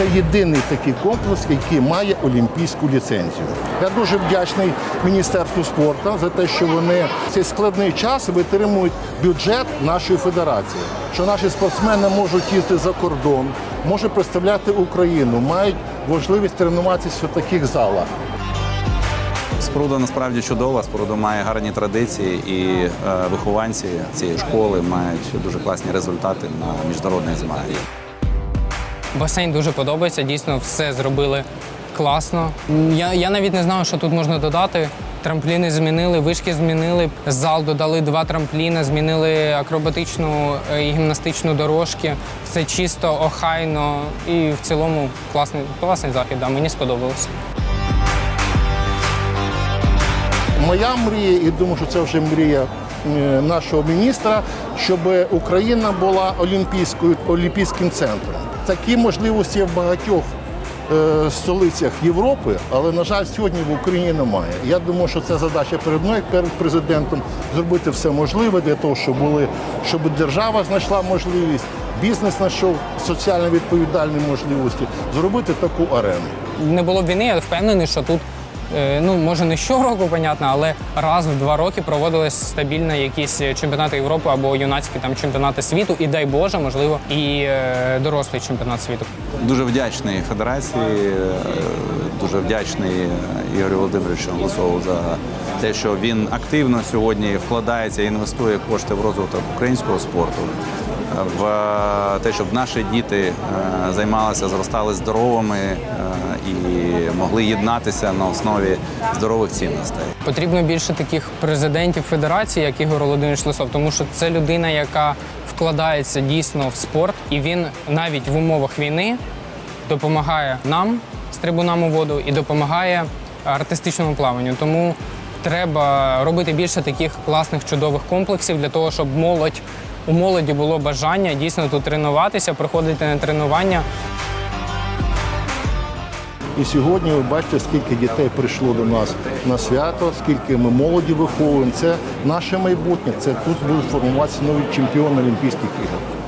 Це єдиний такий комплекс, який має олімпійську ліцензію. Я дуже вдячний Міністерству спорту за те, що вони в цей складний час витримують бюджет нашої федерації, що наші спортсмени можуть їздити за кордон, можуть представляти Україну, мають можливість тренуватися в таких залах. Споруда насправді чудова. Споруда має гарні традиції, і е, вихованці цієї школи мають дуже класні результати на міжнародних змаганнях. Басейн дуже подобається, дійсно все зробили класно. Я, я навіть не знаю, що тут можна додати. Трампліни змінили, вишки змінили, зал додали два трампліни, змінили акробатичну е, і гімнастичну дорожки. Все чисто, охайно і в цілому класний, класний захід. Да, мені сподобалося. Моя мрія, і думаю, що це вже мрія е, нашого міністра, щоб Україна була олімпійською олімпійським центром. Такі можливості є в багатьох е, столицях Європи, але на жаль, сьогодні в Україні немає. Я думаю, що це задача перед мною, перед президентом, зробити все можливе для того, щоб були, щоб держава знайшла можливість, бізнес знайшов соціально відповідальні можливості, зробити таку арену. Не було б війни, я впевнений, що тут. Е, Ну, може, не щороку, понятно, але раз в два роки проводились стабільно якісь чемпіонати Європи або юнацькі там чемпіонати світу, і дай Боже, можливо, і е, дорослий чемпіонат світу. Дуже вдячний федерації, е, дуже вдячний Ігорю Володимировичу Лисову за те, що він активно сьогодні вкладається і інвестує кошти в розвиток українського спорту, в те, щоб наші діти е, займалися, зростали здоровими е, і могли єднатися на основі здорових цінностей. Потрібно більше таких президентів федерації, як Ігор Володимирович Лисов, тому що це людина, яка вкладається дійсно в спорт, і він навіть в умовах війни допомагає нам з трибунам у воду і допомагає артистичному плаванню. Тому треба робити більше таких класних чудових комплексів для того, щоб молодь у молоді було бажання дійсно тут тренуватися, приходити на тренування. І сьогодні ви бачите, скільки дітей прийшло до нас на свято, скільки ми молоді виховуємо. Це наше майбутнє. Це тут будуть формуватися нові чемпіони Олімпійських ігор.